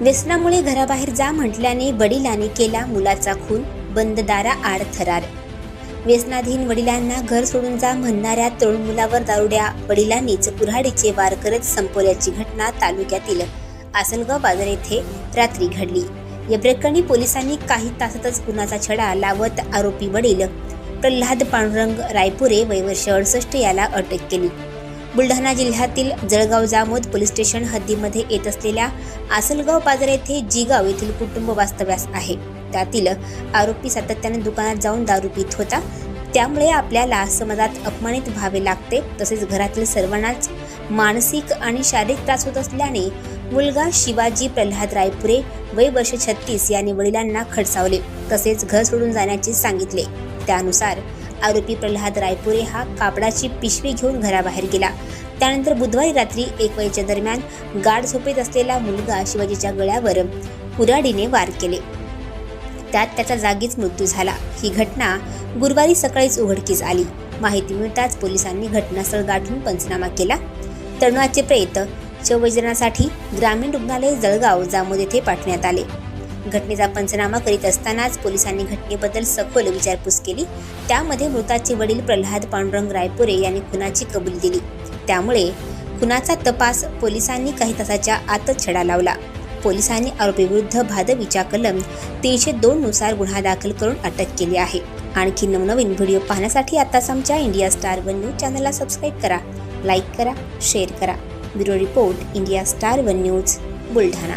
व्यसनामुळे घराबाहेर जा म्हटल्याने वडिलांनी केला मुलाचा खून बंद दारा आड थरार. व्यसनाधीन वडिलांना घर सोडून जा म्हणणाऱ्या तरुण मुलावर दारुड्या वडिलांनीच कुऱ्हाडीचे वार करत संपवल्याची घटना तालुक्यातील आसनगाव बाजार येथे रात्री घडली. या प्रकरणी पोलिसांनी काही तासातच गुन्ह्याचा छडा लावत आरोपी वडील प्रल्हाद पांडुरंग रायपुरे वयवर्ष अडसष्ट याला अटक केली. बुलढाणा जिल्ह्यातील जळगाव जामोद पोलीस स्टेशन हद्दीमध्ये येत असलेल्या आसलगाव बाजार येथे जिगाव येथील कुटुंब वास्तव्यास आहे. त्यातील आरोपी सातत्याने दुकानात जाऊन दारू पित होता. त्यामुळे आपल्याला समाजात अपमानित व्हावे लागते. तसेच घरातील सर्वांनाच मानसिक आणि शारीरिक त्रास होत असल्याने मुलगा शिवाजी प्रल्हाद रायपुरे वय वर्ष छत्तीस यांनी वडिलांना खडसावले. तसेच घर सोडून जाण्याचे सांगितले. त्यानुसार आरोपी प्रल्हाद रायपुरे हा कापडाची पिशवी घेऊन घराबाहेर गेला. त्यानंतर बुधवारी रात्री एक वेळेच्या दरम्यान गाढ झोपेत असलेला मुलगा शिवाजीच्या गळ्यावर कुऱ्हाडीने वार केले. त्यात त्याचा जागीच मृत्यू झाला. ही घटना गुरुवारी सकाळीच उघडकीस आली. माहिती मिळताच पोलिसांनी घटनास्थळ गाठून पंचनामा केला. तरुणाचे प्रेत शवविजनासाठी ग्रामीण रुग्णालय जळगाव जामोद येथे पाठवण्यात आले. घटनेचा पंचनामा करीत असतानाच पोलिसांनी घटनेबद्दल सखोल विचारपूस केली. त्यामध्ये मृताचे वडील प्रल्हाद पांडुरंग रायपुरे यांनी खुनाची कबुली दिली. त्यामुळे खुनाचा तपास पोलिसांनी काही तासाच्या आतच छडा लावला. पोलिसांनी आरोपीविरुद्ध भादवीच्या कलम तीनशे दोन नुसार गुन्हा दाखल करून अटक केली आहे. आणखी नवनवीन व्हिडिओ पाहण्यासाठी आताच आमच्या इंडिया स्टार वन न्यूज चॅनलला सबस्क्राईब करा लाईक करा शेअर करा. Bureau report India star one news Buldhana.